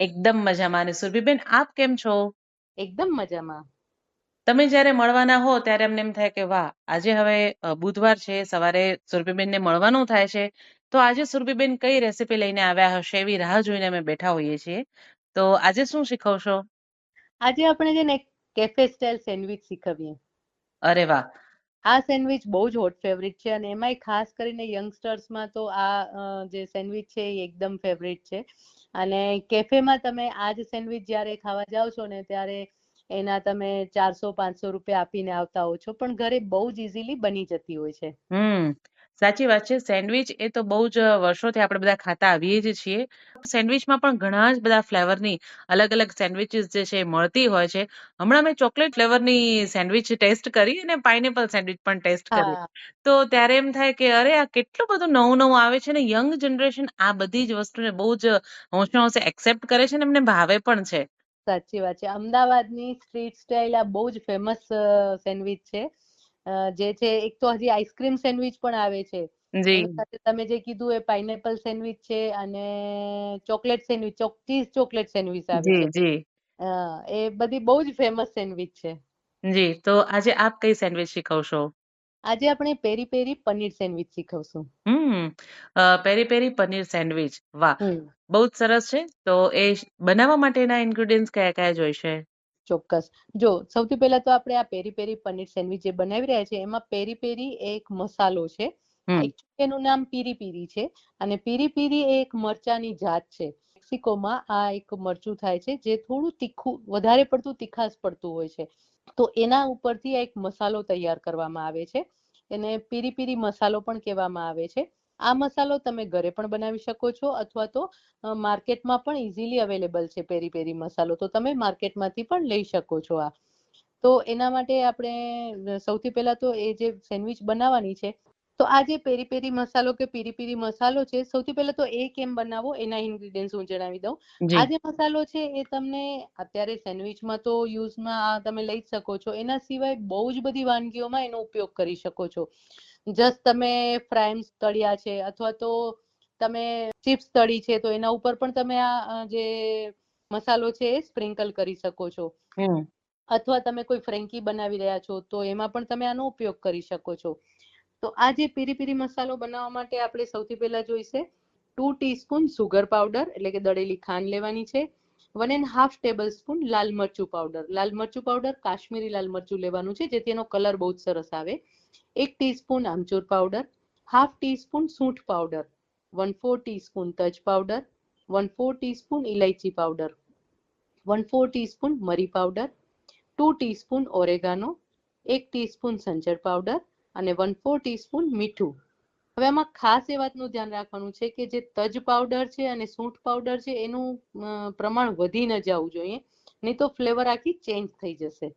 એકદમ મજામાં. અને સુરભીબેન આપ કેમ છો? એકદમ મજામાં. તમે જ્યારે મળવાના હો ત્યારે અમને એમ થાય કે વાહ આજે હવે અ, બુધવાર છે સવારે સુરભીબેનને મળવાનું થાય છે. તો આજે સુરભીબેન કઈ રેસીપી લઈને આવ્યા હશે એવી રાહ જોઈને અમે બેઠા હોઈએ છીએ. તો આજે શું શીખવશો? આજે આપણે છે ને કેફે સ્ટાઇલ સેન્ડવિચ શીખવીએ. અરે વાહ! આ સેન્ડવિચ બહુ જ હોટ ફેવરિટ છે અને એમાંય ખાસ કરીને યંગસ્ટર્સમાં તો આ અ, જે સેન્ડવિચ છે એ એકદમ ફેવરિટ છે. અને કેફેમાં તમે આ જ સેન્ડવિચ જ્યારે ખાવા જાઓ છો ને ત્યારે એના તમે ચારસો પાંચસો રૂપિયા આપીને આવતા હો છો, પણ ઘરે બહુ જ ઇઝીલી બની જતી હોય છે. હમ. સાચી વાત છે. સેન્ડવિચ એ તો બહુ જ વર્ષોથી આપણે બધા ખાતા આવીએ જ છીએ. સેન્ડવિચમાં પણ ઘણા જ બધા ફ્લેવરની અલગ અલગ સેન્ડવિચીસ જે છે એ મળતી હોય છે. હમણાં મેં ચોકલેટ ફ્લેવરની સેન્ડવિચ ટેસ્ટ કરી અને પાઇનેપલ સેન્ડવિચ પણ ટેસ્ટ કરી હા. તો ત્યારે એમ થાય કે અરે આ કેટલું બધું નવું નવું આવે છે ને યંગ જનરેશન આ બધી જ વસ્તુને બહુ જ હોંશે હોંશે એક્સેપ્ટ કરે છે ને એમને ભાવે પણ છે. સાચી વાત છે. અમદાવાદની સ્ટ્રીટ સ્ટાઇલ આ બહુ જ ફેમસ સેન્ડવિચ છે. જે છે એક તો હજી આઈસ્ક્રીમ સેન્ડવિચ પણ આવે છે. જી. તમે જે કીધું એ પાઇનેપલ સેન્ડવિચ છે અને chocolate sandwich cheese chocolate sandwich આવે છે. જી. એ બધી બહુ જ ફેમસ સેન્ડવિચ છે. જી તો આજે આપ કઈ સેન્ડવિચ શીખવશો? આજે આપણે પેરી પેરી પનીર સેન્ડવિચ શીખવશું. હમ પેરી પેરી પનીર સેન્ડવિચ. વાહ. બહુ જ સરસ છે. તો એ બનાવવા માટેના ઇન્ગ્રેડિયન્ટ્સ કયા કયા જોઈશે? ચોક્કસ. જો સૌથી પહેલા તો આપણે આ પેરી પેરી પનીર સેન્ડવિચ જે બનાવી રહ્યા છે એમાં પેરી પેરી એક મસાલો છે. એનું નામ પીરી પીરી છે અને પીરી પીરી એ એક મરચાની જાત છે. મેક્સિકોમાં આ એક મરચું થાય છે જે થોડું તીખું વધારે પડતું તીખાસ પડતું હોય છે. તો એના ઉપરથી એક મસાલો તૈયાર કરવામાં આવે છે. એને પીરી પીરી મસાલો પણ કહેવામાં આવે છે. આ મસાલો તમે ઘરે પણ બનાવી શકો છો અથવા તો માર્કેટમાં પણ ઇઝીલી અવેલેબલ છે પેરી પેરી મસાલો. તો તમે માર્કેટમાંથી પણ લઈ શકો છો આ. તો એના માટે આપણે સૌથી પહેલા તો એ જે સેન્ડવિચ બનાવવાની છે તો આ જે પેરી પેરી મસાલો કે પીરી પીરી મસાલો છે સૌથી પહેલા તો એ કેમ બનાવો એના ઇન્ગ્રીડિયન્ટ હું જણાવી દઉં. આ જે મસાલો છે એ તમને અત્યારે સેન્ડવિચમાં તો યુઝમાં તમે લઈ જ શકો છો. એના સિવાય બહુ જ બધી વાનગીઓમાં એનો ઉપયોગ કરી શકો છો. જસ્ટ તમે ફ્રાઈમ્સ તળ્યા છે અથવા તો તમે ચિપ્સ તળી છે તો એના ઉપર પણ તમે આ જે મસાલો છે એ સ્પ્રિંકલ કરી શકો છો. અથવા તમે કોઈ ફ્રેન્કી બનાવી રહ્યા છો તો એમાં પણ તમે આનો ઉપયોગ કરી શકો છો. તો આ જે પીરી પીરી મસાલો બનાવવા માટે આપણે સૌથી પહેલા જોઈશે ટુ ટીસ્પૂન સુગર પાવડર એટલે કે દળેલી ખાંડ લેવાની છે. One and half tablespoon લાલ મરચું પાવડર લાલ મરચું પાવડર કાશ્મીરી લાલ મરચું લેવાનું છે જેથી એનો કલર બહુ જ સરસ આવે. એક ટીસ્પૂન આમચૂર પાવડર, હાફ ટીસ્પૂન સૂંઠ પાવડર, વન ફોર ટીસ્પૂન તજ પાવડર, વન ફોર ટીસ્પૂન ઇલાયચી પાવડર, વન ફોર ટીસ્પૂન મરી પાવડર, ટુ ટીસ્પૂન ઓરેગાનો, એક ટીસ્પૂન સંજળ પાવડર અને વન ફોર ટીસ્પૂન મીઠું. હવે આમાં ખાસ એ વાતનું ધ્યાન રાખવાનું છે કે જે તજ પાવડર છે અને સૂંઠ પાવડર છે એનું પ્રમાણ વધી ન જવું જોઈએ, નહીં તો ફ્લેવર આખી ચેન્જ થઈ જશે.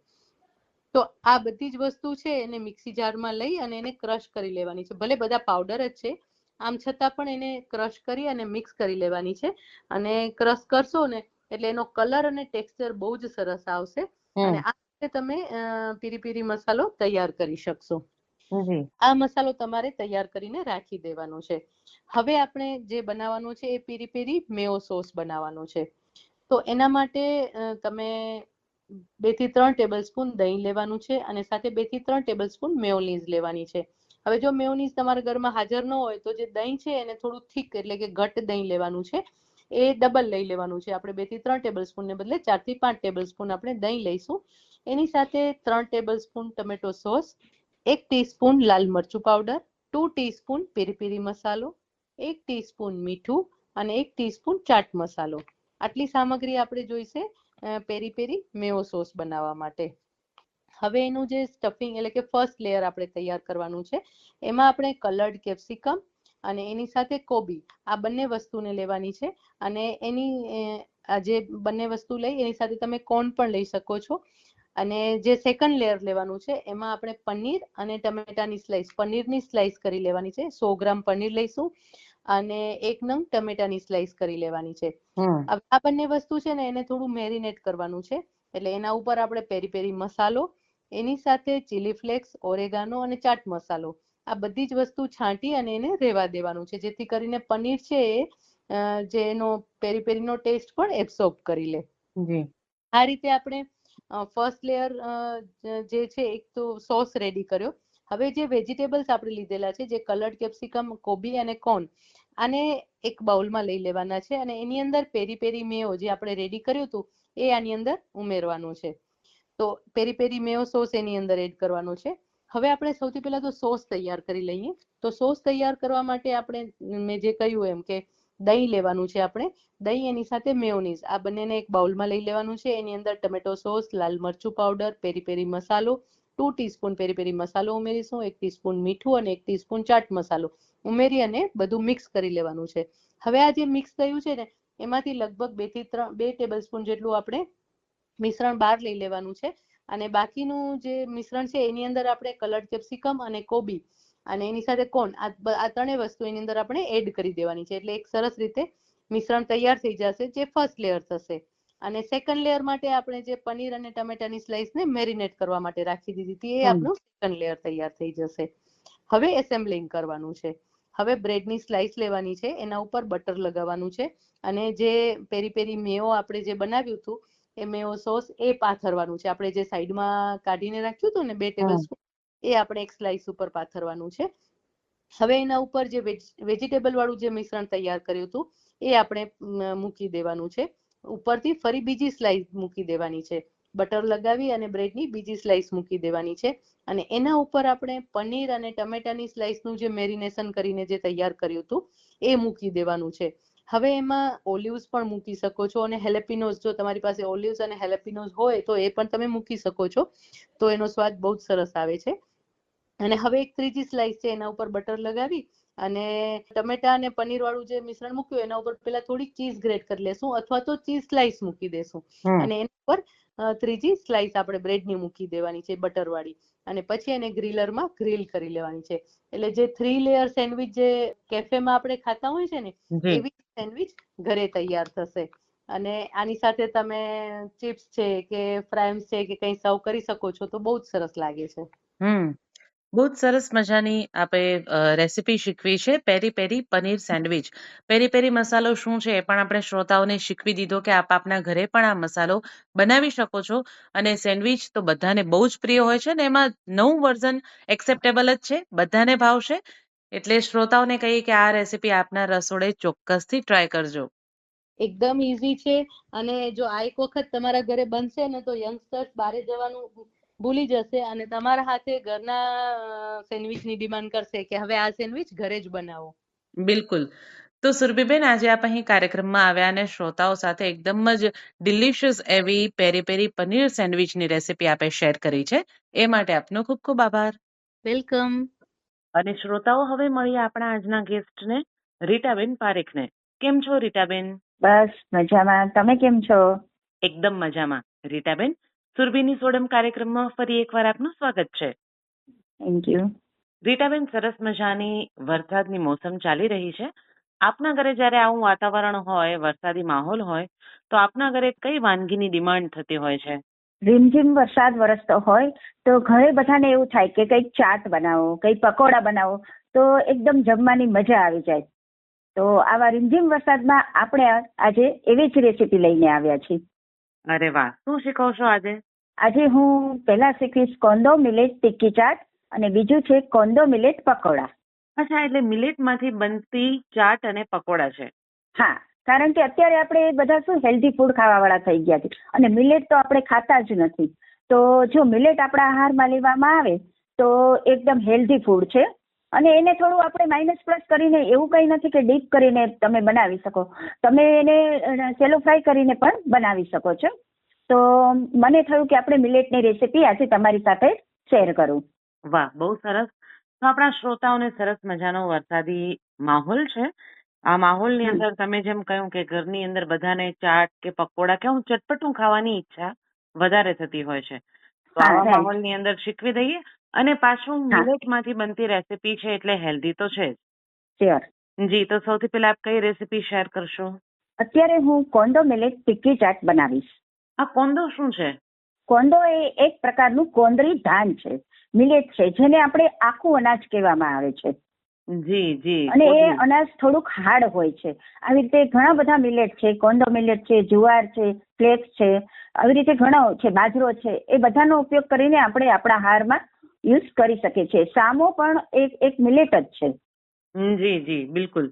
તો આ બધી જ વસ્તુ છે એને મિક્સી જારમાં લઈ અને એને ક્રશ કરી લેવાની છે. ભલે બધા પાવડર જ છે આમ છતાં પણ એને ક્રશ કરી અને મિક્સ કરી લેવાની છે. અને ક્રશ કરશો ને એટલે એનો કલર અને ટેક્સચર બહુ જ સરસ આવશે. અને આ રીતે તમે પીરી પીરી મસાલો તૈયાર કરી શકશો. આ મસાલો તમારે તૈયાર કરીને રાખી દેવાનો છે. હવે આપણે જે બનાવવાનું છે એ પીરી પીરી મેયો સોસ બનાવવાનો છે. તો એના માટે તમે બેથી ત્રણ ટેબલ સ્પૂન દહીં લેવાનું છે અને સાથે બેથી ત્રણ ટેબલ સ્પૂન મેયોનીઝ લેવાની છે. હવે જો મેયોનીઝ તમારા ઘરમાં હાજર ન હોય તો જે દહીં છે એને થોડું થીક એટલે કે ઘટ દહીં લેવાનું છે. એ ડબલ લઈ લેવાનું છે. આપણે બેથી ત્રણ ટેબલ સ્પૂન ને બદલે ચારથી પાંચ ટેબલ સ્પૂન આપણે દહીં લઈશું. એની સાથે ત્રણ ટેબલ સ્પૂન ટમેટો સોસ એક ટીસ્પૂન લાલ મરચું પાવડર ટુ ટીસ્પૂન પેરી પેરી મસાલો એક ટીસ્પૂન મીઠું અને એક ટીસ્પૂન ચાટ મસાલો આટલી સામગ્રી આપણે જોઈશે પેરી પેરી મેવો સોસ બનાવવા માટે. હવે એનું જે સ્ટફિંગ એટલે કે ફર્સ્ટ લેયર આપણે તૈયાર કરવાનું છે, એમાં આપણે કલર્ડ કેપ્સિકમ અને એની સાથે કોબી, આ બંને વસ્તુને લેવાની છે. અને એની આ જે બંને વસ્તુ લઈ, એની સાથે તમે કોર્ન પણ લઈ શકો છો. અને જે સેકન્ડ લેયર લેવાનું છે, એમાં આપણે પનીર અને ટમેટાની સ્લાઈસ પનીરની સ્લાઈસ કરી લેવાની છે. સો ગ્રામ પનીર લઈશું. અને એક નંગ ટમેટાની સ્લાઈસ કરી લેવાની છે. આ બંને વસ્તુ છે ને એને થોડું મેરિનેટ કરવાનું છે. એટલે એના ઉપર આપણે પેરી પેરી મસાલો એની સાથે ચીલી ફ્લેક્સ ઓરેગાનો અને ચાટ મસાલો આ બધી જ વસ્તુ છાંટી અને એને રેવા દેવાનું છે. જેથી કરીને પનીર છે એ જે એનો પેરી પેરીનો ટેસ્ટ પણ એબ્સોર્બ કરી લે. આ રીતે આપણે ફર્સ્ટ લેયર જે છે એક તો સોસ રેડી કર્યો. હવે જે વેજીટેબલ્સ આપણે લીધેલા છે, જે કલર્ડ કેપ્સિકમ, કોબી અને કોર્ન, આને એક બાઉલમાં લઈ લેવાના છે અને એની અંદર પેરી પેરી મેયો જે આપણે રેડી કર્યું હતું, એ આની અંદર ઉમેરવાનું છે. તો પેરી પેરી મેયો સોસ એની અંદર એડ કરવાનો છે. હવે આપણે સૌથી પહેલા તો સોસ તૈયાર કરી લઈએ. તો સોસ તૈયાર કરવા માટે આપણે મેં જે કહ્યું એમ કે દહીં લેવાનું છે આપણે. દહીં એની સાથે મેયોનીઝ. આ બંનેને એક બાઉલમાં લઈ લેવાનું છે. એની અંદર ટમેટો સોસ, લાલ મરચું પાવડર પેરી પેરી મસાલો ટુ ટીસ્પૂન પેરી પેરી મસાલો ઉમેરીશું, એક ટીસ્પૂન મીઠું અને એક ટીસ્પૂન ચાટ મસાલો. ઉમેરી અને બધું મિક્સ કરી લેવાનું છે. હવે આ જે મિક્સ થયું છે ને, એમાંથી લગભગ બેથી ત્રણ, બે ટેબલ સ્પૂન જેટલું આપણે મિશ્રણ બહાર લઈ લેવાનું છે. અને બાકીનું જે મિશ્રણ છે, એની અંદર આપણે કલર્ડ કેપ્સિકમ અને કોબી અને એની સાથે કોન, આ ત્રણેય વસ્તુ એની અંદર આપણે એડ કરી દેવાની છે. એટલે એક સરસ રીતે મિશ્રણ તૈયાર થઈ જશે, જે ફર્સ્ટ લેયર થશે. અને સેકન્ડ લેયર માટે આપણે જે પનીર અને ટમેટાની સ્લાઈસને મેરિનેટ કરવા માટે રાખી દીધી હતી એ આપણું સેકન્ડ લેયર તૈયાર થઈ જશે. હવે એસેમ્બલિંગ કરવાનું છે. હવે બ્રેડની સ્લાઈસ લેવાની છે એના ઉપર બટર લગાવવાનું છે અને જે પેરી પેરી મેયો આપણે જે બનાવ્યું હતું એ મેયો સોસ એ પાથરવાનું છે. આપણે જે સાઈડમાં કાઢીને રાખ્યું હતું ને બે ટેબલ સ્પૂન એ આપણે એક સ્લાઈસ ઉપર પાથરવાનું છે. હવે એના ઉપર જે વેજીટેબલ વાળું જે મિશ્રણ તૈયાર કર્યું હતું એ આપણે મૂકી દેવાનું છે. ઉપરથી ફરી બીજી સ્લાઈસ મૂકી દેવાની છે. બટર લગાવી અને બ્રેડની બીજી સ્લાઈસ મૂકી દેવાની છે. અને એના ઉપર આપણે પનીર અને ટમેટાની સ્લાઈસનું જે મેરિનેશન કરીને જે તૈયાર કર્યું હતું, એ મૂકી દેવાનું છે. હવે એમાં ઓલિવ્સ પણ મૂકી શકો છો અને હેલેપિનોઝ જો તમારી પાસે ઓલિવ્સ અને હેલેપિનોઝ હોય, તો એ પણ તમે મૂકી શકો છો. તો એનો સ્વાદ બહુ જ સરસ આવે છે. અને હવે એક ત્રીજી સ્લાઈસ છે, એના ઉપર બટર લગાવી અને ટમેટા અને પનીર વાળું જે મિશ્રણ મૂક્યું એના ઉપર પેલા થોડી ચીઝ ગ્રેટ કરી લેશું અથવા તો ચીઝ સ્લાઈસ મૂકી દેશું. અને એના ઉપર ત્રીજી સ્લાઈસ આપણે બ્રેડની મૂકી દેવાની છે બટર વાળી અને પછી એને ગ્રીલરમાં ગ્રીલ કરી લેવાની છે. એટલે જે થ્રી લેયર સેન્ડવિચ જે કેફેમાં આપણે ખાતા હોય છે ને એવી સેન્ડવિચ ઘરે તૈયાર થશે. અને આની સાથે તમે ચિપ્સ છે કે ફ્રાઈમ્સ છે કે કંઈ સર્વ કરી શકો છો તો બહુ જ સરસ લાગે છે. હમ. બહુ જ સરસ મજાની આપે રેસીપી શીખવી છે. પેરી પેરી પનીર સેન્ડવિચ. પેરી પેરી મસાલો શું છે એ પણ આપણે શ્રોતાઓને શીખવી દીધો કે આપ આપના ઘરે પણ આ મસાલો બનાવી શકો છો. અને સેન્ડવિચ તો બધાને બહુ જ પ્રિય હોય છે ને એમાં નવું વર્ઝન એક્સેપ્ટેબલ જ છે, બધાને ભાવશે. એટલે શ્રોતાઓને કહીએ કે આ રેસીપી આપના રસોડે ચોક્કસથી ટ્રાય કરજો. એકદમ ઈઝી છે. અને જો આ એક વખત તમારા ઘરે બનશે ને તો યંગસ્ટર્સ બહારે જવાનું ભૂલી જશે અને તમારા હાથે ઘરના સેન્ડવિચની ડિમાન્ડ કરશે કે હવે આ સેન્ડવિચ ઘરે જ બનાવો. બિલકુલ. તો સુરભીબેન આજે આપ અહીં કાર્યક્રમમાં આવ્યા અને શ્રોતાઓ સાથે એકદમ જ ડિલિશિયસ એવી પેરી પેરી પનીર સેન્ડવિચની રેસીપી આપે શેર કરી છે. એ માટે આપનો ખૂબ ખૂબ આભાર. વેલકમ. અને શ્રોતાઓ હવે મળીએ આપણા આજના ગેસ્ટને રીટાબેન પારેખને. કેમ છો રીટાબેન? બસ મજામાં. તમે કેમ છો? એકદમ મજામાં. રીટાબેન સુરભીની સોડમ કાર્યક્રમમાં ફરી એકવાર આપનું સ્વાગત છે. થેન્ક યુ રીટાબેન સરસ મજાની વરસાદની મોસમ ચાલી રહી છે. આપના ઘરે જ્યારે આવું વાતાવરણ હોય વરસાદી માહોલ હોય તો આપના ઘરે કઈ વાનગીની ડિમાન્ડ થતી હોય છે? રીમઝીમ વરસાદ વરસતો હોય તો ઘરે બધાને એવું થાય કે કંઈક ચાટ બનાવો કંઈક પકોડા બનાવો તો એકદમ જમવાની મજા આવી જાય. તો આવા રીમઝીમ વરસાદમાં આપણે આજે એવી જ રેસીપી લઈને આવ્યા છીએ. અરે વાહ! શું શીખવશો આજે? આજે હું પહેલા શીખીશ કોંદો મિલેટ ટિક્કી ચાટ અને બીજું છે કોંદો મિલેટ પકોડા. અચ્છા એટલે મિલેટમાંથી બનતી ચાટ અને પકોડા છે. હા કારણ કે અત્યારે આપણે બધા શું હેલ્ધી ફૂડ ખાવાવાળા થઈ ગયા છે. અને મિલેટ તો આપણે ખાતા જ નથી. તો જો મિલેટ આપણા આહારમાં લેવામાં આવે તો એકદમ હેલ્ધી ફૂડ છે. અને એને થોડું આપણે માઇનસ પ્લસ કરીને એવું કંઈ નથી કે ડીપ કરીને તમે બનાવી શકો. તમે એને સેલો ફ્રાય કરીને પણ બનાવી શકો છો. તો મને થયું કે આપણે મિલેટની રેસીપી આજે તમારી સાથે શેર કરું. વાહ બહુ સરસ. તો આપણા શ્રોતાઓને સરસ મજાનો વરસાદી માહોલ છે. આ માહોલની અંદર તમે જેમ કહ્યું કે ઘરની અંદર બધાને ચાટ કે પકોડા કે હું ચટપટું ખાવાની ઈચ્છા વધારે થતી હોય છે. તો આવા માહોલની અંદર શીખવી દઈએ અને પાછું મિલેટમાંથી મિલેટમાંથી બનતી રેસીપી છે એટલે હેલ્ધી તો છે જ. જી તો સૌથી પહેલા આપ કઈ રેસીપી શેર કરશો? અત્યારે હું કોન્ડો મિલેટ ટિક્કી ચાટ બનાવીશ. આ કોંદો શું છે? કોંદો એ એક પ્રકારનું કોંદરી ધાન છે. મિલેટ છે જેને આપણે આખું અનાજ કહેવામાં આવે છે. જી જી. અને એ અનાજ થોડુંક હાર્ડ હોય છે. આવી રીતે ઘણા બધા મિલેટ છે કોંદો મિલેટ છે જુવાર છે ફ્લેક્સ છે આવી રીતે ઘણા છે બાજરો છે એ બધાનો ઉપયોગ કરીને આપણે આપણા હારમાં યુઝ કરી શકીએ છીએ. સામો પણ એક એક મિલેટ જ છે. જી જી બિલકુલ.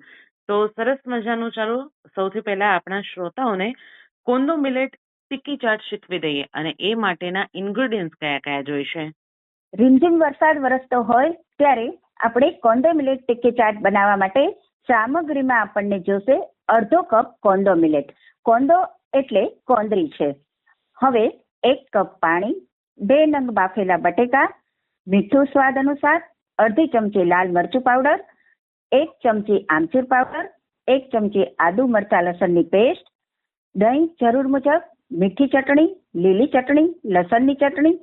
તો સરસ મજાનું ચાલો સૌથી પહેલા આપણા શ્રોતાઓને કોંદો મિલેટ ટિક્કી ચાટ શીખવી દઈએ અને એ માટેના ઇન્ગ્રેડિયન્ટ્સ કયા કયા જોઈશે રીમઝીમ વરસાદ વરસતો હોય ત્યારે આપણે કોંડો મિલેટ ટિક્કી ચાટ બનાવવા માટે સામગ્રીમાં આપણને જોશે અડધો કપ કોંડો મિલેટ કોંદો એટલે કોંદરી છે. હવે એક કપ પાણી, બે નંગ બાફેલા બટેકા, મીઠું સ્વાદ અનુસાર અડધી ચમચી લાલ મરચું પાવડર, એક ચમચી આમચૂર પાવડર, એક ચમચી આદુ મરચા લસણની પેસ્ટ દહીં જરૂર મુજબ મીઠી ચટણી લીલી ચટણી લસણની ચટણી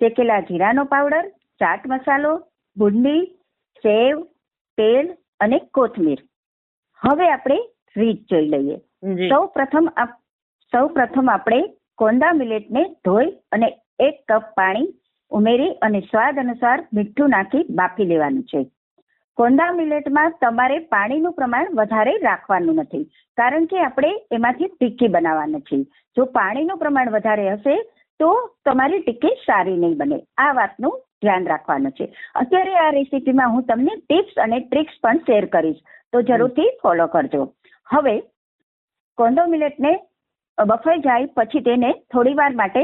શેકેલા જીરાનો પાવડર ચાટ મસાલો બુંદી સેવ તેલ અને કોથમીર. હવે આપણે રીત જોઈ લઈએ. સૌ પ્રથમ સૌ પ્રથમ આપણે કોંદા મિલેટને ધોઈ અને એક કપ પાણી ઉમેરી અને સ્વાદ અનુસાર મીઠું નાખી બાફી લેવાનું છે. કોંદા મિલેટમાં તમારે પાણીનું પ્રમાણ વધારે રાખવાનું નથી. કારણ કે આપણે એમાંથી ટિક્કી બનાવવાના છીએ. જો પાણીનું પ્રમાણ વધારે હશે, તો તમારી ટિક્કી સારી નહીં બને. આ વાતનું ધ્યાન રાખવાનું છે. અત્યારે આ રેસીપીમાં હું તમને ટિપ્સ અને ટ્રિક્સ પણ શેર કરીશ. તો જરૂરથી ફોલો કરજો. હવે, કોન્ડો મિલેટને બફાઈ જાય પછી તેને થોડી વાર માટે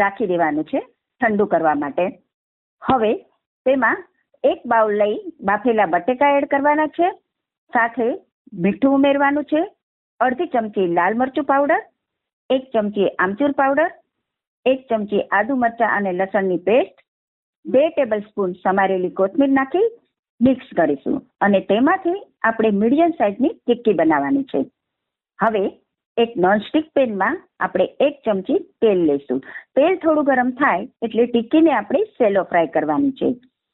રાખી દેવાનું છે ઠંડુ કરવા માટે. હવે, તેમાં એક બાઉલ લઈ બાફેલા બટેકા એડ કરવાના છે, સાથે મીઠું ઉમેરવાનું છે, અડધી ચમચી લાલ મરચું પાવડર, એક ચમચી આમચૂર પાવડર, એક ચમચી આદુ મરચા અને લસણની પેસ્ટ, બે ટેબલ સ્પૂન સમારેલી કોથમીર નાખી મિક્સ કરીશું અને તેમાંથી આપણે મીડિયમ સાઇઝની ટિક્કી બનાવવાની છે. હવે એક નોનસ્ટિક પેનમાં આપણે એક ચમચી તેલ લઈશું. તેલ થોડું ગરમ થાય એટલે ટિક્કીને આપણે સેલો ફ્રાય કરવાની છે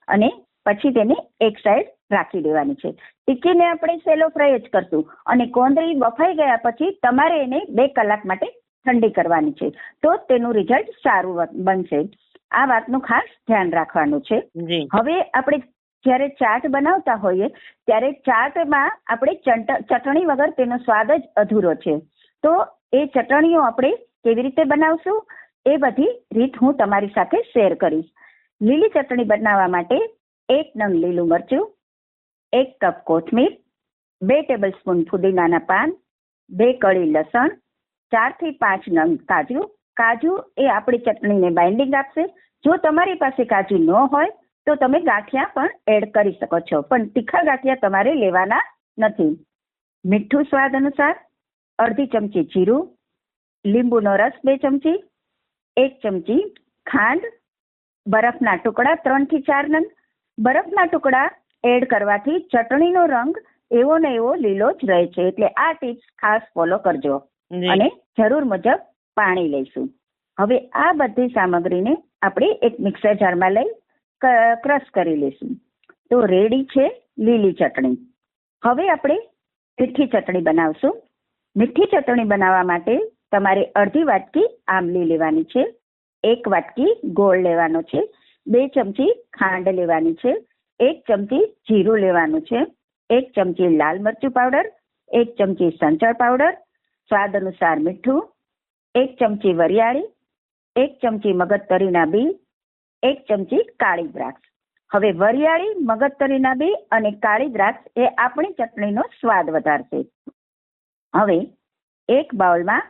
અને પછી તેને એક સાઈડ રાખી દેવાની છે. ટિક્કીને આપણે સેલો ફ્રાય જ કરશું અને કોંદરી બફાઈ ગયા પછી તમારે એને બે કલાક માટે ઠંડી કરવાની છે. તો તેનું રિઝલ્ટ સારું બનશે. આ વાતનું ખાસ ધ્યાન રાખવાનું છે. હવે આપણે જ્યારે ચાટ બનાવતા હોઈએ ત્યારે ચાટમાં આપણે ચંટ- ચટણી વગર તેનો સ્વાદ જ અધૂરો છે. તો એ ચટણીઓ આપણે કેવી રીતે બનાવશું? એ બધી રીત હું તમારી સાથે શેર કરીશ. લીલી ચટણી બનાવવા માટે એક નંગ લીલું મરચું, એક કપ કોથમીર, બે ટેબલ સ્પૂન ફુદીનાના પાન, બે કળી લસણ, ચારથી પાંચ નંગ કાજુ. કાજુ એ આપણી ચટણીને બાઇન્ડિંગ આપશે. જો તમારી પાસે કાજુ ન હોય, તો તમે ગાંઠિયા પણ એડ કરી શકો છો. પણ તીખા ગાંઠિયા તમારે લેવાના નથી. મીઠું સ્વાદ અનુસાર અડધી ચમચી જીરું, લીંબુનો રસ બે ચમચી, એક ચમચી ખાંડ, બરફના ટુકડા ત્રણથી ચાર નંગ બરફના ટુકડા એડ કરવાથી ચટણીનો રંગ એવો ને એવો લીલો જ રહે છે. એટલે આ ટિપ્સ ખાસ ફોલો કરજો અને જરૂર મુજબ પાણી લઈશું. હવે આ બધી સામગ્રીને આપણે એક મિક્સર જારમાં લઈ ક્રશ કરી લઈશું. તો રેડી છે લીલી ચટણી. હવે આપણે મીઠી ચટણી બનાવશું. મીઠી ચટણી બનાવવા માટે તમારે અડધી વાટકી આંબલી લેવાની છે. એક વાટકી ગોળ લેવાનો છે. બે ચમચી ખાંડ લેવાની છે, એક ચમચી જીરું લેવાનું છે, એક ચમચી લાલ મરચું પાવડર, એક ચમચી સંચળ પાવડર, સ્વાદ અનુસાર મીઠું, એક ચમચી વરિયાળી, એક ચમચી મગજતરીના બી, એક ચમચી કાળી દ્રાક્ષ. હવે વરિયાળી, મગજતરીના બી અને કાળી દ્રાક્ષ એ આપણી ચટણીનો સ્વાદ વધારશે. હવે એક બાઉલમાં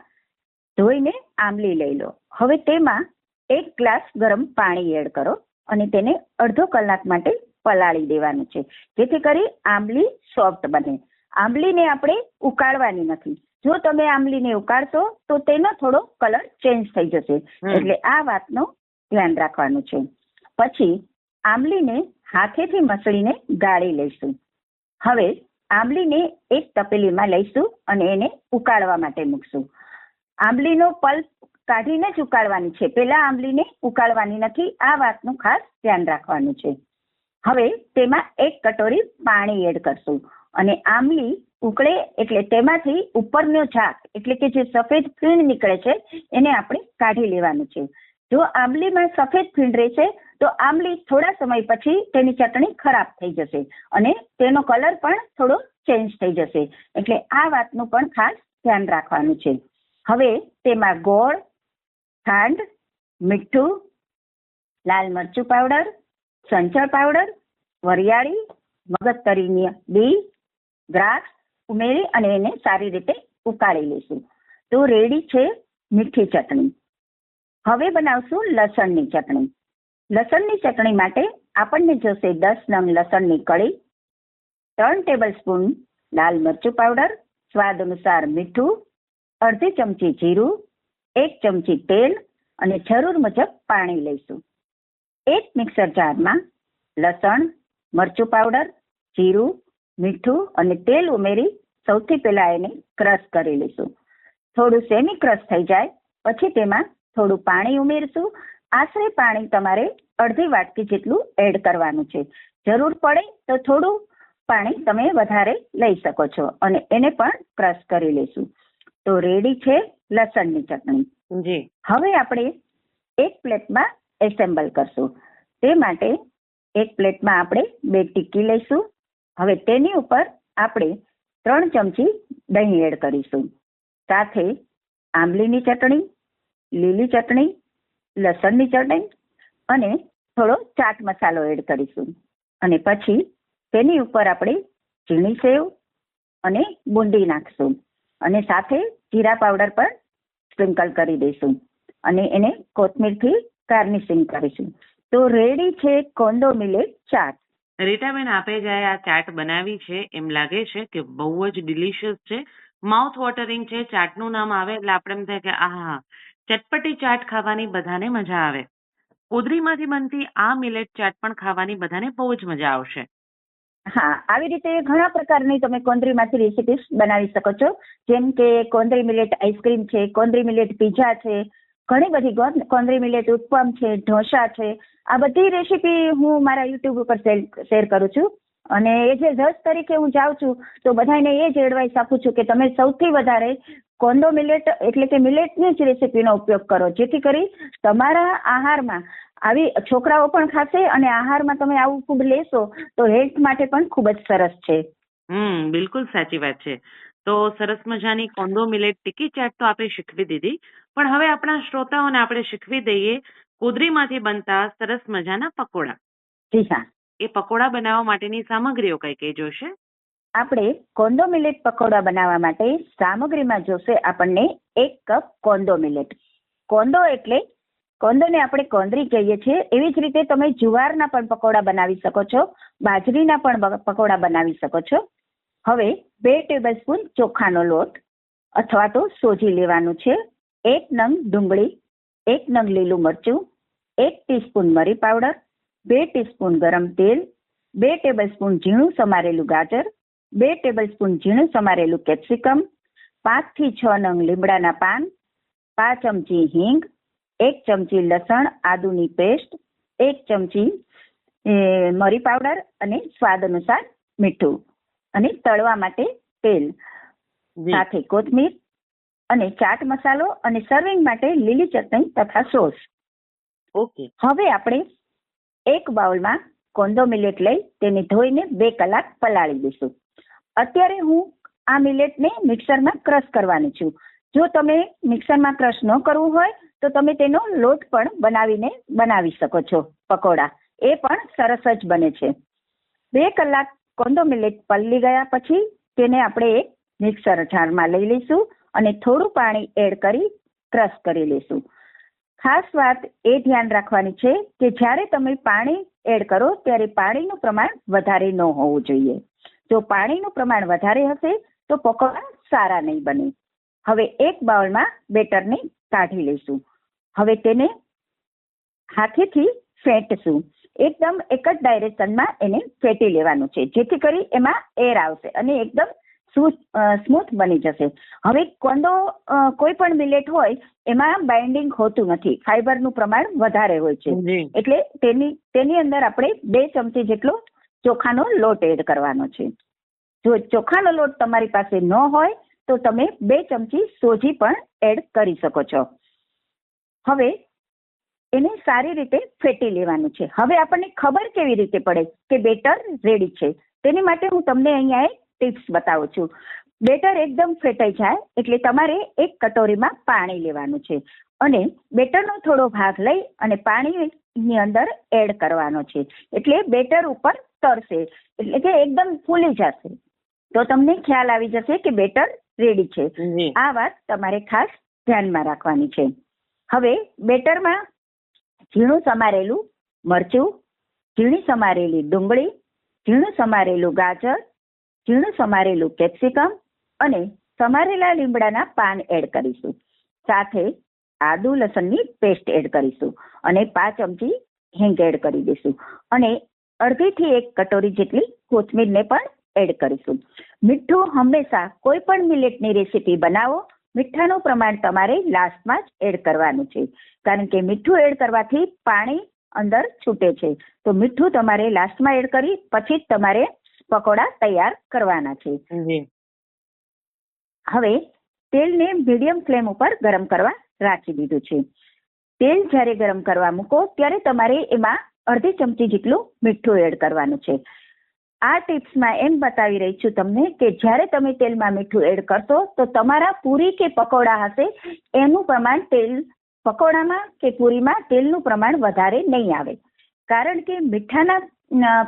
ધોઈને આમલી લઈ લો. હવે તેમાં એક ગ્લાસ ગરમ પાણી એડ કરો. અને તેને અડધો કલાક માટે પલાળી દેવાનું છે. જેથી કરી આંબલી સોફ્ટ બને. આંબલીને આપણે ઉકાળવાની નથી. જો તમે આંબલીને ઉકાળશો તો તેનો થોડો કલર ચેન્જ થઈ જશે. એટલે આ વાતનું ધ્યાન રાખવાનું છે. પછી આંબલીને હાથેથી મસળીને ગાળી લઈશું. હવે આંબલીને એક તપેલીમાં લઈશું અને એને ઉકાળવા માટે મૂકશું. આંબલીનો પલ્પ કાઢીને જ ઉકાળવાની છે. પેલા આંબલીને ઉકાળવાની નથી. આ વાતનું ખાસ ધ્યાન રાખવાનું છે. હવે તેમાં એક કટોરી પાણી એડ કરશું. અને આંબલી ઉકળે એટલે તેમાંથી ઉપરનો છાક એટલે કે જે સફેદ ફીણ નીકળે છે, એને આપણે કાઢી લેવાનું છે. જો આંબલીમાં સફેદ ફીણ રહેશે તો આંબલી થોડા સમય પછી તેની ચટણી ખરાબ થઈ જશે અને તેનો કલર પણ થોડો ચેન્જ થઈ જશે. એટલે આ વાતનું પણ ખાસ ધ્યાન રાખવાનું છે. હવે તેમાં ગોળ ખાંડ, મીઠું, લાલ મરચું પાવડર, સંચળ પાવડર, વરિયાળી, મગજતરીની બી, દ્રાક્ષ ઉમેરી અને એને સારી રીતે ઉકાળી લઈશું. તો રેડી છે મીઠી ચટણી. હવે બનાવશું લસણની ચટણી. લસણની ચટણી માટે આપણને જોશે દસ નંગ લસણની કળી, ત્રણ ટેબલ સ્પૂન લાલ મરચું પાવડર, સ્વાદ અનુસાર મીઠું, અડધી ચમચી જીરું એક ચમચી તેલ અને જરૂર મુજબ પાણી લઈશું. એક મિક્સર જારમાં લસણ, મરચું પાવડર, જીરું, મીઠું અને તેલ ઉમેરી સૌથી પહેલા એને ક્રશ કરી લઈશું. થોડું સેમી ક્રશ થઈ જાય, પછી તેમાં થોડું પાણી ઉમેરશું. આશરે પાણી તમારે અડધી વાટકી જેટલું એડ કરવાનું છે. જરૂર પડે તો થોડું પાણી તમે વધારે લઈ શકો છો અને એને પણ ક્રશ કરી લઈશું. તો રેડી છે લસણની ચટણી. જી. હવે આપણે એક પ્લેટમાં એસેમ્બલ કરશું. તે માટે એક પ્લેટમાં આપણે બે ટીકી લઈશું. હવે તેની ઉપર આપણે ત્રણ ચમચી દહીં એડ કરીશું. સાથે આંબલીની ચટણી લીલી ચટણી લસણની ચટણી અને થોડો ચાટ મસાલો એડ કરીશું. અને પછી તેની ઉપર આપણે ઝીણી સેવ અને બુંદી નાખશું. અને સાથે જીરા પાવડર પણ સ્પ્રિંકલ કરી દઈશું. અને એને કોથમીરથી ગાર્નિશિંગ કરીશું. તો રેડી છે કોંદો મિલેટ ચાટ. રીટાબેન, આપે જ્યારે આ ચાટ બનાવી છે, એમ લાગે છે કે બહુ જ ડિલિશિયસ છે. માઉથ વોટરિંગ છે, ચાટનું નામ આવે એટલે આપણે એમ થાય કે, આહા, ચટપટી ચાટ ખાવાની બધાને મજા આવે. કોદરીમાંથી બનતી આ મિલેટ ચાટ પણ ખાવાની બધાને બહુ જ મજા આવશે. હા, આવી રીતે ઘણા પ્રકારની તમે કોન્દ્રીમાંથી રેસિપીસ બનાવી શકો છો. જેમ કે કોન્દ્રી મિલેટ આઈસ્ક્રીમ છે કોન્દ્રી મિલેટ પીઝા છે, ઘણી બધી કોન્દ્રી મિલેટ ઉત્પમ છે, ઢોસા છે. આ બધી રેસીપી હું મારા યુટ્યુબ ઉપર શેર કરું છું. અને એ જે જજ તરીકે હું જાઉં છું, તો બધાને એ જ એડવાઇસ આપું છું કે તમે સૌથી વધારે કોન્ડો મિલેટ એટલે કે મિલેટની જ રેસીપીનો ઉપયોગ કરો. જેથી કરી તમારા આહારમાં આવી છોકરાઓ પણ ખાશે અને આહારમાં તમે આવું ફૂડ લેશો તો હેલ્થ માટે પણ ખૂબ જ સરસ છે. હમ બિલકુલ સાચી વાત છે. તો સરસ મજાની કોંદો મિલેટ ટીકી ચાટ તો આપણે શીખવી દીધી. પણ હવે આપણા શ્રોતાઓને આપણે શીખવી દઈએ કોદરીમાંથી બનતા સરસ મજાના પકોડા. જી હા. એ પકોડા બનાવવા માટેની સામગ્રીઓ કઈ કઈ જોશે? આપણે કોંદો મિલેટ પકોડા બનાવવા માટે સામગ્રીમાં જોશે આપણને એક કપ કોંદો મિલેટ કોંદો એટલે કોંદોને આપણે કોંદરી કહીએ છીએ. એવી જ રીતે તમે જુવારના પણ પકોડા બનાવી શકો છો. બાજરીના પણ પકોડા બનાવી શકો છો. હવે બે ટેબલ સ્પૂન ચોખાનો લોટ અથવા તો સોજી લેવાનું છે. એક નંગ ડુંગળી, એક નંગ લીલું મરચું, એક ટીસ્પૂન મરી પાવડર, બે ટીસ્પૂન ગરમ તેલ, બે ટેબલ સ્પૂન ઝીણું સમારેલું ગાજર, બે ટેબલ સ્પૂન ઝીણું સમારેલું કેપ્સિકમ, પાંચથી છ નંગ લીમડાના પાન, પાંચ ચમચી હિંગ એક ચમચી લસણ આદુની પેસ્ટ એક ચમચી મરી પાવડર અને સ્વાદ અનુસાર મીઠું અને તળવા માટે તેલ. સાથે કોથમીર અને ચાટ મસાલો અને સર્વિંગ માટે લીલી ચટણી તથા સોસ. ઓકે. હવે આપણે એક બાઉલમાં કોંદો મિલેટ લઈ તેને ધોઈને બે કલાક પલાળી દઈશું. અત્યારે હું આ મિલેટને મિક્સરમાં ક્રશ કરવાની છું. જો તમે મિક્સરમાં ક્રશ ન કરવું હોય તો તમે તેનો લોટ પણ બનાવીને બનાવી શકો છો પકોડા. એ પણ સરસ જ બને છે. બે કલાક કોંદો મિલેટ પલળી ગયા પછી તેને આપણે એક મિક્સર જારમાં લઈ લઈશું અને થોડું પાણી એડ કરી ક્રશ કરી લઈશું. ખાસ વાત એ ધ્યાન રાખવાની છે કે જ્યારે તમે પાણી એડ કરો ત્યારે પાણીનું પ્રમાણ વધારે ન હોવું જોઈએ. જો પાણીનું પ્રમાણ વધારે હશે તો પકોડા સારા નહીં બને. હવે એક બાઉલમાં બેટરને કાઢી લઈશું. હવે તેને હાથેથી ફેંટશું. એકદમ એક જ ડાયરેક્શનમાં એને ફેંટી લેવાનું છે. જેથી કરી એમાં એર આવશે અને એકદમ સ્મૂથ બની જશે. હવે કોંદો કોઈ પણ મિલેટ હોય એમાં બાઇન્ડિંગ હોતું નથી. ફાઈબરનું પ્રમાણ વધારે હોય છે. એટલે તેની તેની અંદર આપણે બે ચમચી જેટલો ચોખાનો લોટ એડ કરવાનો છે. જો ચોખાનો લોટ તમારી પાસે ન હોય તો તમે બે ચમચી સોજી પણ એડ કરી શકો છો. હવે એને સારી રીતે ફેટી લેવાનું છે. હવે આપણને ખબર કેવી રીતે પડે કે બેટર રેડી છે. તેની માટે હું તમને અહીંયા ટિપ્સ બતાવું છું. બેટર એકદમ ફેટાઈ જાય એટલે તમારે એક કટોરીમાં પાણી લેવાનું છે. અને બેટરનો થોડો ભાગ લઈ અને પાણીની અંદર એડ કરવાનો છે. એટલે બેટર ઉપર તરશે. એટલે કે એકદમ ફૂલી જશે. તો તમને ખ્યાલ આવી જશે કે બેટર રેડી છે. આ વાત તમારે ખાસ ધ્યાનમાં રાખવાની છે. હવે બેટરમાં ઝીણું સમારેલું મરચું ઝીણી સમારેલી ડુંગળી ઝીણું સમારેલું ગાજર ઝીણું સમારેલું કેપ્સિકમ અને સમારેલા લીમડાના પાન એડ કરીશું. સાથે આદુ લસણની પેસ્ટ એડ કરીશું અને પાંચ ચમચી હિંગ એડ કરી દઈશું. અને અડધીથી એક કટોરી જેટલી કોથમીરને પણ એડ કરીશું. મીઠું હંમેશા કોઈ પણ મિલેટની રેસીપી બનાવો. મીઠાનું પ્રમાણ તમારે લાસ્ટમાં જ એડ કરવાનું છે. કારણ કે મીઠું એડ કરવાથી પાણી અંદર છૂટે છે. તો મીઠું તમારે લાસ્ટમાં એડ કરી પછી જ તમારે પકોડા તૈયાર કરવાના છે. હવે તેલને મીડિયમ ફ્લેમ ઉપર ગરમ કરવા રાખી દીધું છે. તેલ જ્યારે ગરમ કરવા મૂકો ત્યારે તમારે એમાં અડધી ચમચી જેટલું મીઠું એડ કરવાનું છે. આ ટિપ્સમાં એમ બતાવી રહી છું તમને કે જ્યારે તમે તેલમાં મીઠું એડ કરશો, તો તમારા પૂરી કે પકોડા હશે, એનું પ્રમાણ તેલ પકોડામાં કે પૂરીમાં તેલનું પ્રમાણ વધારે નહીં આવે. કારણ કે મીઠાના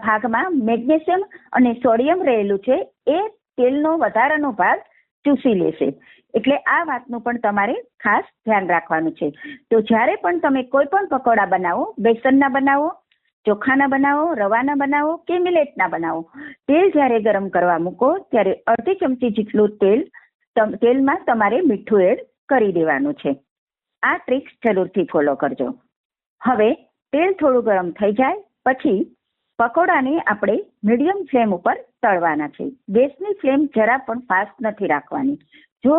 ભાગમાં મેગ્નેશિયમ અને સોડિયમ રહેલું છે, એ તેલનો વધારાનો ભાગ ચૂસી લેશે. એટલે આ વાતનું પણ તમારે ખાસ ધ્યાન રાખવાનું છે. તો જ્યારે પણ તમે કોઈ પણ પકોડા બનાવો, બેસનના બનાવો ચોખાના બનાવો, રવાના બનાવો કે મિલેટના બનાવો? તેલ જ્યારે ગરમ કરવા મૂકો, ત્યારે અડધી ચમચી જેટલું તેલ તેલમાં તમારે મીઠું એડ કરી દેવાનું છે. આ ટ્રિક્સ જરૂરથી ફોલો કરજો. હવે તેલ થોડું ગરમ થઈ જાય, પછી પકોડાને આપણે મીડિયમ ફ્લેમ ઉપર તળવાના છે. ગેસની ફ્લેમ જરા પણ ફાસ્ટ નથી રાખવાની. જો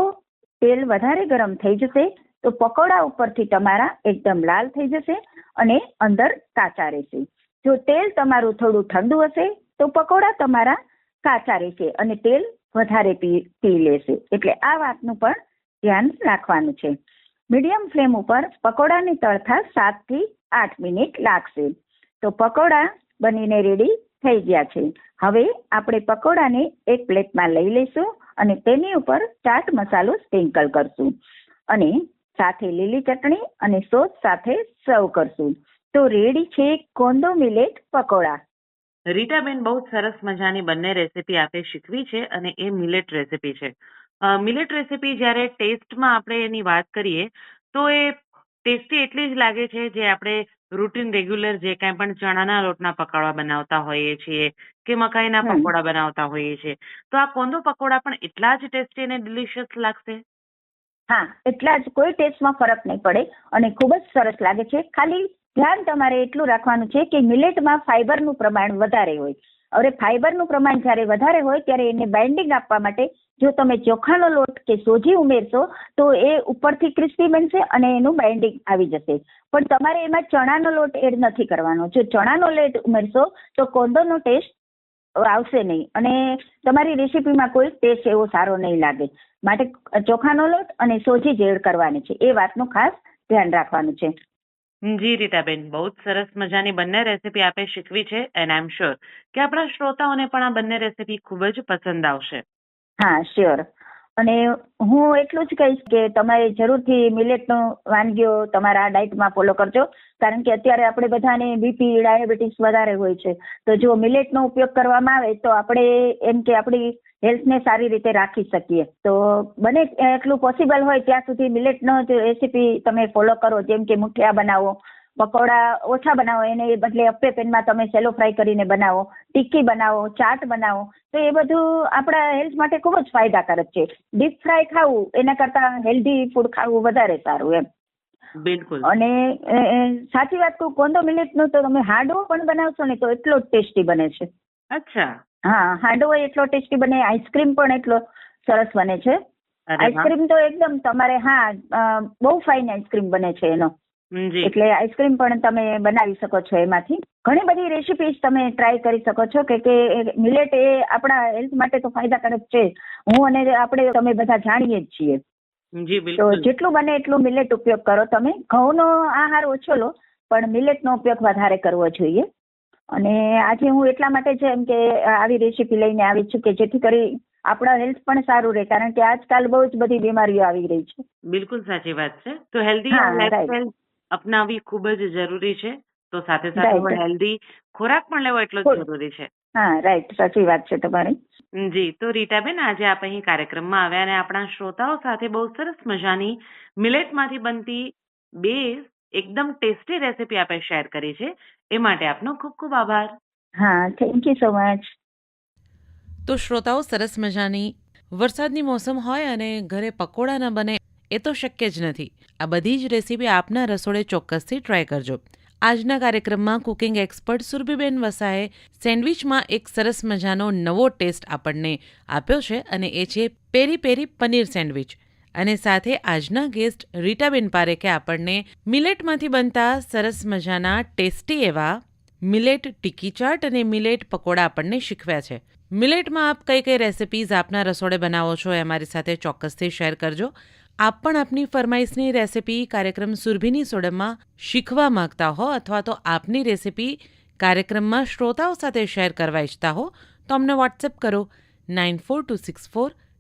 તેલ વધારે ગરમ થઈ જશે, તો પકોડા ઉપરથી તમારા એકદમ લાલ થઈ જશે અને અંદર કાચા રહેશે. જો તેલ તમારું થોડું ઠંડુ હશે, તો પકોડા તમારા કાચા રહેશે અને તેલ વધારે પી લેશે. એટલે આ વાતનું પણ ધ્યાન રાખવાનું છે. મીડિયમ ફ્લેમ ઉપર પકોડાની તળથા સાતથી આઠ મિનિટ લાગશે. તો પકોડા બનીને રેડી થઈ ગયા છે. હવે આપણે પકોડાને એક પ્લેટમાં લઈ લઈશું અને તેની ઉપર ચાટ મસાલો સ્પ્રિંકલ કરશું. અને સાથે લીલી ચટણી અને સોસ સાથે સર્વ કરશું. તો રેડી છે કોંદો મિલેટ પકોડા. રીટાબેન બહુ સરસ મજાની બંને રેસીપી આપે શીખવી છે અને એ મિલેટ રેસીપી છે. મિલેટ રેસીપી જ્યારે ટેસ્ટમાં આપણે એની વાત કરીએ તો એ ટેસ્ટી એટલી જ લાગે છે જે આપણે રૂટીન રેગ્યુલર જે કાંઈ પણ ચણાના લોટના પકોડા બનાવતા હોઈએ છીએ કે મકાઈના પકોડા બનાવતા હોઈએ છીએ. તો આ કોંદો પકોડા પણ એટલા જ ટેસ્ટી અને ડિલિશિયસ લાગશે? હા એટલા જ કોઈ ટેસ્ટમાં ફરક નહીં પડે અને ખૂબ જ સરસ લાગે છે. ખાલી ધ્યાન તમારે એટલું રાખવાનું છે કે મિલેટમાં ફાઈબરનું પ્રમાણ વધારે હોય. હવે ફાઈબરનું પ્રમાણ જ્યારે વધારે હોય ત્યારે એને બાઇન્ડિંગ આપવા માટે જો તમે ચોખાનો લોટ કે સોજી ઉમેરશો તો એ ઉપરથી ક્રિસ્પી બનશે અને એનું બાઇન્ડિંગ આવી જશે. પણ તમારે એમાં ચણાનો લોટ એડ નથી કરવાનો. જો ચણાનો લોટ ઉમેરશો તો કોંદોનો ટેસ્ટ આવશે નહીં. અને તમારી રેસીપીમાં કોઈ ટેસ્ટ એવો સારો નહીં લાગે. માટે ચોખાનો લોટ અને સોજી જ એડ કરવાની છે. એ વાતનું ખાસ ધ્યાન રાખવાનું છે. જી રીટાબેન બહુ જ સરસ મજાની બંને રેસીપી આપે શીખવી છે એન્ડ આઈ એમ શ્યોર કે આપણા શ્રોતાઓને પણ આ બંને રેસીપી ખૂબ જ પસંદ આવશે. હા શ્યોર અને હું એટલું જ કહીશ કે તમારે જરૂરથી મિલેટનો વાનગીઓ તમારા ડાયટમાં ફોલો કરજો, કારણ કે અત્યારે આપણે બધાને બીપી ડાયાબિટીસ વધારે હોય છે. તો જો મિલેટનો ઉપયોગ કરવામાં આવે તો આપણે એમ કે આપણી હેલ્થને સારી રીતે રાખી શકીએ. તો બને એટલું પોસિબલ હોય ત્યાં સુધી મિલેટનો રેસીપી તમે ફોલો કરો. જેમ કે મુઠિયા બનાવો પકોડા ઓછા બનાવો એને બદલે અપ્પે પેનમાં તમે સેલો ફ્રાય કરીને બનાવો ટિક્કી બનાવો ચાટ બનાવો. તો એ બધું આપણા હેલ્થ માટે ખૂબ જ ફાયદાકારક છે. ડીપ ફ્રાય ખાવું એના કરતાં હેલ્ધી ફૂડ ખાવું વધારે સારું એમ. બિલકુલ. અને સાચી વાત કહું કોંદો મિલેટનો તો તમે હાંડવો પણ બનાવશો ને તો એટલો જ ટેસ્ટી બને છે. અચ્છા. હા હાંડવો એટલો ટેસ્ટી બને આઈસ્ક્રીમ પણ એટલો સરસ બને છે. આઈસ્ક્રીમ તો એકદમ તમારે હા બહુ ફાઇન આઈસ્ક્રીમ બને છે એનો. એટલે આઈસ્ક્રીમ પણ તમે બનાવી શકો છો એમાંથી. ઘણી બધી રેસીપીસ તમે ટ્રાય કરી શકો છો કે કે મિલેટ એ આપણા હેલ્થ માટે તો ફાયદાકારક છે. હું અને આપણે તમે બધા જાણીએ જ છીએ. જી તો જેટલું બને એટલું મિલેટ ઉપયોગ કરો તમે. ઘઉંનો આહાર ઓછો લો પણ મિલેટનો ઉપયોગ વધારે કરવો જોઈએ. અને આજે હું એટલા માટે છે એમ કે આવી રેસીપી લઈને આવી છું કે જેથી કરી આપણા હેલ્થ પણ સારું રહે કારણ કે આજકાલ બહુ જ બધી બીમારીઓ આવી રહી છે. બિલકુલ સાચી વાત છે. તો હેલ્ધી લાઈફસ્ટાઈલ અપનાવવી ખૂબ જ જરૂરી છે. તો સાથે સાથે પણ હેલ્ધી ખોરાક પણ લેવો એટલો જ જરૂરી છે. હા રાઈટ સાચી વાત છે તમારી. જી. તો રીટાબેન આજે આપ અહીં કાર્યક્રમમાં આવ્યા અને આપણા શ્રોતાઓ સાથે બહુ સરસ મજાની મિલેટમાંથી બનતી બે એકદમ ટેસ્ટી રેસીપી આપે શેર કરી છે. એ માટે આપનો ખૂબ ખૂબ આભાર. હા થેન્ક યુ સો મચ તો શ્રોતાઓ સરસ મજાની. વરસાદની મોસમ હોય અને ઘરે પકોડા ન બને એ તો શક્ય જ નથી. આ બધી જ રેસીપી આપના રસોડે ચોક્કસથી ટ્રાય કરજો. આજના કાર્યક્રમમાં કુકિંગ એક્સપર્ટ સુરભીબેન વસાએ સેન્ડવિચમાં એક સરસ મજાનો નવો ટેસ્ટ આપણને આપ્યો છે અને એ છે પેરી પેરી પનીર સેન્ડવિચ. અને સાથે આજના ગેસ્ટ રીટાબેન પારેખે આપણને મિલેટમાંથી બનતા સરસ મજાના ટેસ્ટી એવા મિલેટ ટીકી ચાટ અને મિલેટ પકોડા આપણને શીખવ્યા છે. મિલેટમાં આપ કઈ કઈ રેસિપીઝ આપના રસોડે બનાવો છો એ અમારી સાથે ચોક્કસથી શેર કરજો. આપ પણ આપની ફરમાઈશની રેસિપી કાર્યક્રમ સુરભીની સોડમમાં શીખવા માંગતા હો અથવા તો આપની રેસિપી કાર્યક્રમમાં શ્રોતાઓ સાથે શેર કરવા ઈચ્છતા હો તો અમને વોટ્સએપ કરો. Nine four two six four